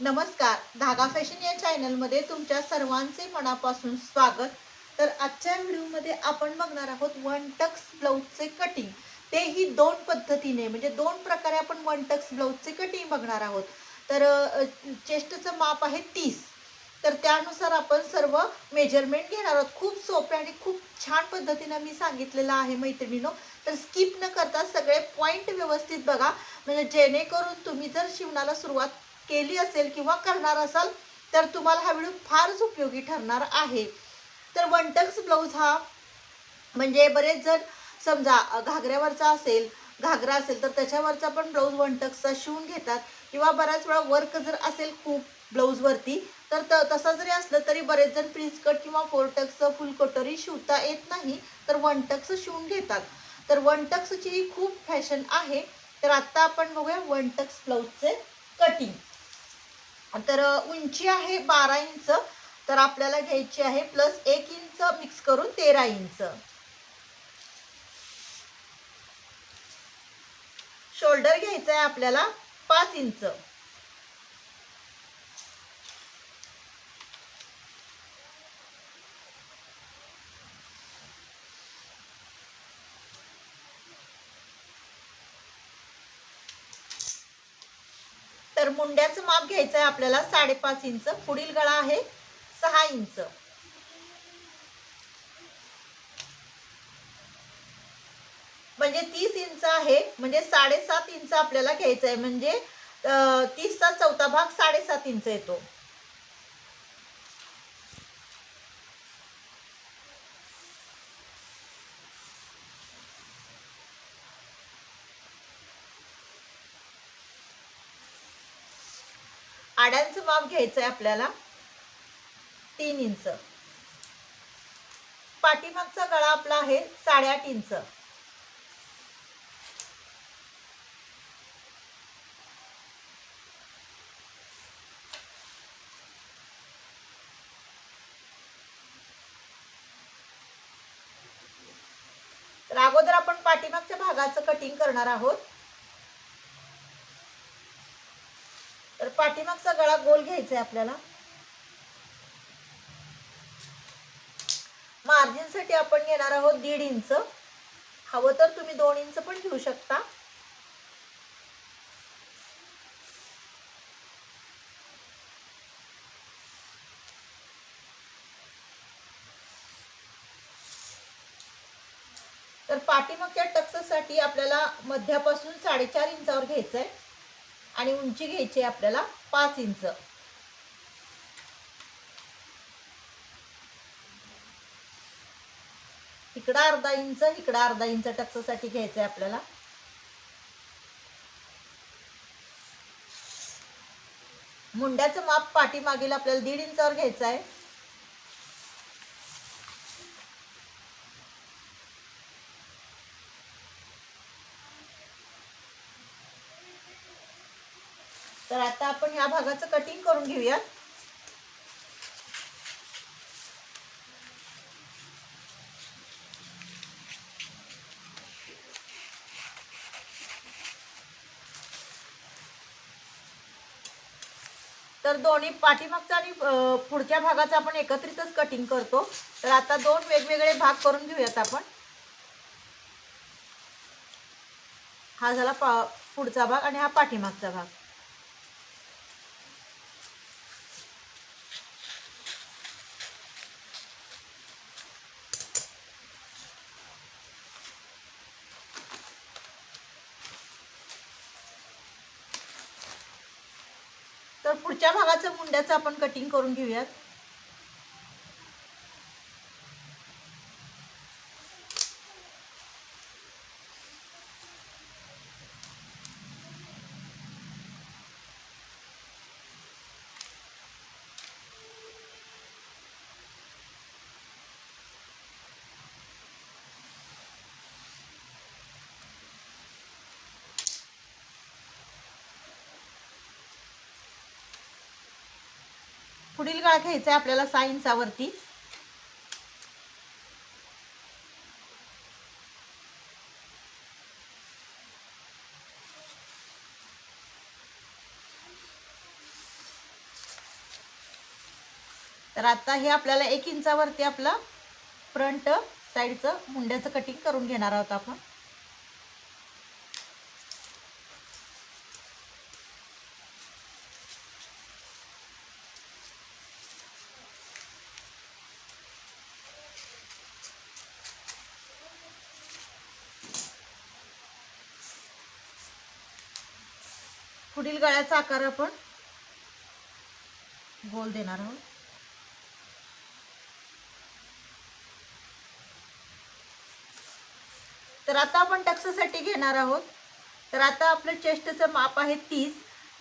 नमस्कार. धागा फॅशन या चॅनलमध्ये तुमच्या सर्वांचे मनापासून स्वागत. तर आजच्या व्हिडिओमध्ये आपण बघणार आहोत वन टक्स ब्लाऊजचे कटिंग तेही दोन पद्धतीने म्हणजे दोन प्रकारे आपण वन टक्स ब्लाऊजचे कटिंग बघणार आहोत. तर चेस्टचं माप आहे तीस. तर त्यानुसार आपण सर्व मेजरमेंट घेणार आहोत. खूप सोपे आणि खूप छान पद्धतीनं मी सांगितलेलं आहे मैत्रिणीनो. तर स्किप न करता सगळे पॉईंट व्यवस्थित बघा. म्हणजे जेणेकरून तुम्ही जर शिवणाला सुरुवात केली असेल किंवा करणार असाल तर तुम्हाला हा व्हिडिओ फारच उपयोगी ठरणार आहे. तर वन टक्स ब्लाऊज हा म्हणजे बरेच जण समजा घागऱ्यावरचा असेल घागरा असेल तर त्याच्यावरचा पण ब्लाऊज वन टक्सचा शिवून घेतात. किंवा बऱ्याच वेळा वर्क जर असेल खूप ब्लाऊजवरती तर त तसा जरी असलं तरी बरेच जण प्रिन्स कट किंवा फोरटक्सचं फुल कटोरी शिवता येत नाही तर वन टक्स शिवून घेतात. तर वनटक्सची ही खूप फॅशन आहे. तर आत्ता आपण बघूया वन टक्स ब्लाऊजचे तर उंची आहे बारा इंच तर आपल्याला घ्यायची आहे प्लस एक इंच मिक्स करून तेरा इंच. शोल्डर घ्यायचा आहे आपल्याला पाच इंच. तर मुंड्याचं माप घ्यायचं आहे आपल्याला साडेपाच इंच. पुढील गळा आहे सहा इंच. म्हणजे तीस इंच आहे. म्हणजे साडेसात इंच आपल्याला घ्यायचं आहे. म्हणजे तीसचा चौथा भाग साडेसात इंच येतो. आड्यांचं माप घ्यायचं आहे आपल्याला. तीन इंच. पाठीमागचा गळा आपला आहे साडेआठ इंच. तर अगोदर आपण पाठीमागच्या भागाचं कटिंग करणार आहोत. पाठीमागचा गळा गोल घ्यायचा आहे आपल्याला मार्जिनसाठी आपण घेणार आहोत दीड इंच. हवं तर तुम्ही दोन इंच पण घेऊ शकता. तर पाठीमागच्या टक्ससाठी आपल्याला मध्यापासून साडेचार इंचावर घ्यायचं आहे आणि उंची घ्यायची आहे आपल्याला पाच इंच. इकडं अर्धा इंच इकडं अर्धा इंच टक्सासाठी घ्यायचं आहे आपल्याला. मुंड्याचं माप पाठीमागील आपल्याला दीड इंचावर घ्यायचं आहे. तर आता आपण ह्या भागाचं कटिंग करून घेऊया तर दोन्ही पाठीमागचा आणि पुढच्या भागाचा आपण एकत्रितच कटिंग करतो. तर आता दोन वेगवेगळे भाग करून घेऊयात आपण. हा झाला पा पुढचा भाग आणि हा पाठीमागचा भाग. पुढच्या भागाचं मुंड्याचं आपण कटिंग करून घेऊयात. पुढील काळ घ्यायचं आहे आपल्याला सहा इंचावरती. तर आता हे आपल्याला एक इंचावरती आपलं फ्रंट साईडचं मुंड्याचं कटिंग करून घेणार आहोत आपण. पुढील गळ्याचा आकार आपण गोल देणार आहोत. तर आता आपण टक्ससाठी घेणार आहोत. तर आता आपलं चेस्टचं माप आहे तीस.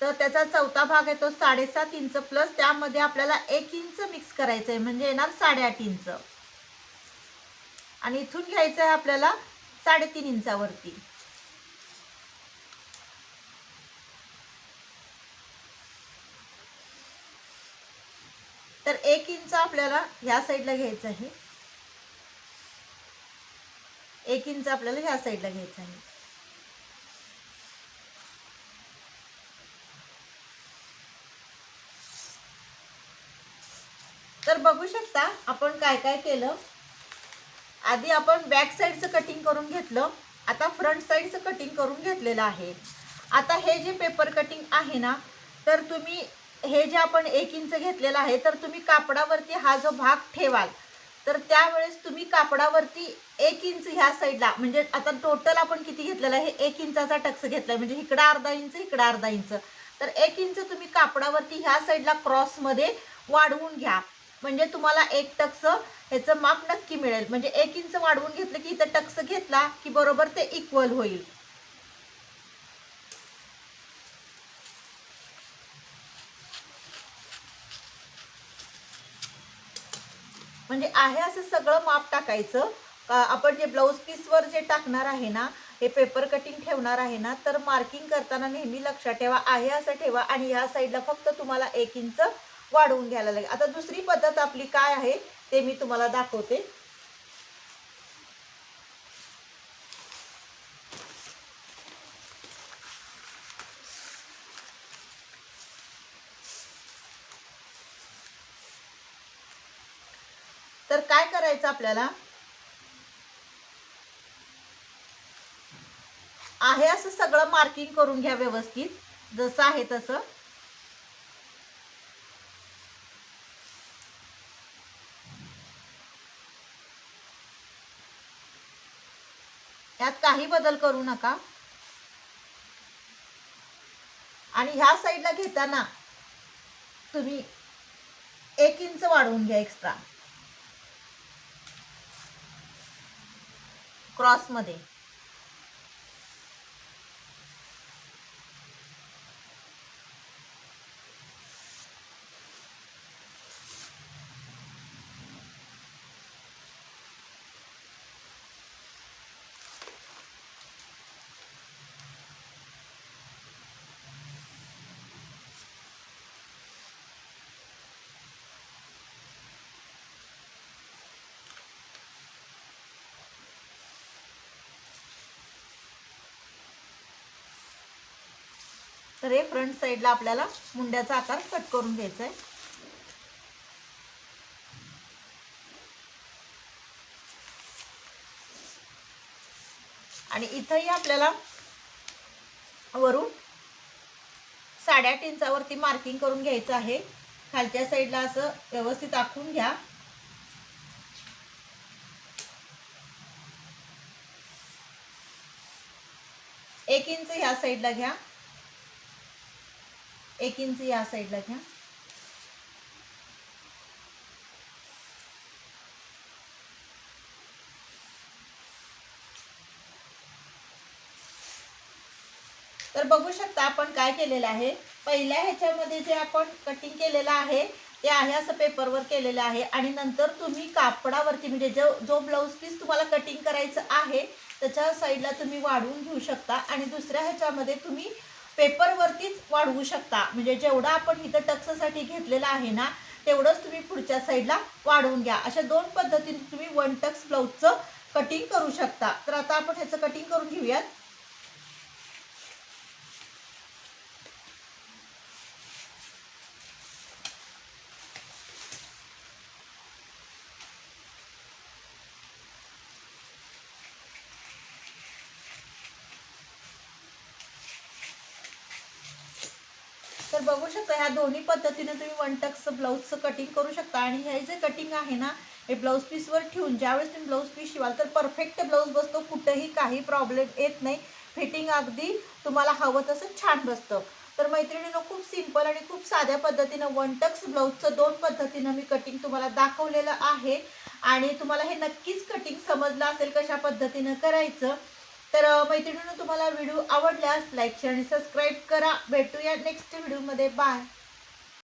तर त्याचा चौथा भाग आहे तो साडेसात इंच प्लस. त्यामध्ये आपल्याला एक इंच मिक्स करायचं आहे म्हणजे येणार साडेआठ इंच. आणि इथून घ्यायचं आहे आपल्याला साडेतीन इंचावरती. तर एक इंच आपल्याला ह्या साईडला घ्यायचं आहे. एक इंच आपल्याला ह्या साईडला घ्यायचं आहे. तर बघू शकता आपण काय काय केलं. आधी आपण बॅक साईडचं कटिंग करून घेतलं. आता फ्रंट साईडचं कटिंग करून घेतलेलं आहे. आता हे जे पेपर कटिंग आहे ना तर तुम्ही हे जे आपण एक इंच घेतलेलं आहे तर तुम्ही कापडावरती हा जो भाग ठेवाल तर त्यावेळेस तुम्ही कापडावरती एक इंच ह्या साईडला म्हणजे आता टोटल आपण किती घेतलेलं आहे एक इंचाचा टक्स घेतलाय म्हणजे इकडं अर्धा इंच इकडं अर्धा इंच. तर एक इंच तुम्ही कापडावरती ह्या साईडला क्रॉसमध्ये वाढवून घ्या. म्हणजे तुम्हाला एक टक्स ह्याचं माप नक्की मिळेल. म्हणजे एक इंच वाढवून घेतलं की इथं टक्स घेतला की बरोबर ते इक्वल होईल. म्हणजे आहे असं सगळं माप टाकायचं. आपण जे ब्लाऊज पीसवर जे टाकणार आहे ना हे पेपर कटिंग ठेवणार आहे ना तर मार्किंग करताना नेहमी लक्षात ठेवा आहे असं ठेवा आणि ह्या साईडला फक्त तुम्हाला एक इंच वाढवून घ्यायला लागेल. आता दुसरी पद्धत आपली काय आहे ते मी तुम्हाला दाखवते. तर काय करायचं आपल्याला? आहे असं सगळं मार्किंग करून घ्या व्यवस्थित. जसं आहे तसं. यात काही बदल करू नका. आणि ह्या साईडला घेताना तुम्ही एक इंच वाढवून घ्या एक्स्ट्रा क्रॉसमध्ये तर हे फ्रंट साईडला आपल्याला मुंड्याचा आकार कट करून घ्यायचा आहे. आणि इथंही आपल्याला वरून साडेआठ इंचावरती मार्किंग करून घ्यायचं आहे. खालच्या साईडला असं व्यवस्थित आखून घ्या. एक इंच ह्या साईडला घ्या. एक इंच या साईडला घ्या. तर बघू शकता आपण काय केलेलं आहे. पहिल्या ह्याच्यामध्ये जे आपण कटिंग केलेलं आहे ते आहे असं पेपरवर केलेलं आहे. आणि नंतर तुम्ही कापडावरती म्हणजे जो जो ब्लाऊज पीस तुम्हाला कटिंग करायचं आहे त्याच्या साईडला तुम्ही वाढवून घेऊ शकता. आणि दुसऱ्या ह्याच्यामध्ये तुम्ही पेपरवरतीच वाढवू शकता. म्हणजे जेवढं आपण इथं टक्ससाठी घेतलेलं आहे ना तेवढंच तुम्ही पुढच्या साईडला वाढवून घ्या. अशा दोन पद्धतीने तुम्ही वन टक्स ब्लाऊजचं कटिंग करू शकता. तर आता आपण ह्याचं कटिंग करून घेऊयात. तर बघू शकता ह्या दोन्ही पद्धतीने तुम्ही वन टक्स ब्लाऊजचं कटिंग करू शकता. आणि हे जे कटिंग आहे ना हे ब्लाऊज पीसवर ठेवून ज्यावेळेस तुम्ही ब्लाऊज पीस शिवाल तर परफेक्ट ब्लाऊज बसतो. कुठंही काही प्रॉब्लेम येत नाही. फिटिंग अगदी तुम्हाला हवं तसं छान बसतं. तर मैत्रिणीनं खूप सिंपल आणि खूप साध्या पद्धतीनं वन टक्स ब्लाऊजचं दोन पद्धतीनं मी कटिंग तुम्हाला दाखवलेलं आहे. आणि तुम्हाला हे नक्कीच कटिंग समजलं असेल कशा पद्धतीनं करायचं. तर मैत्रिणीनं तुम्हाला व्हिडिओ आवडल्यास लाईक शेअर आणि सबस्क्राईब करा. भेटूया नेक्स्ट व्हिडिओमध्ये. बाय.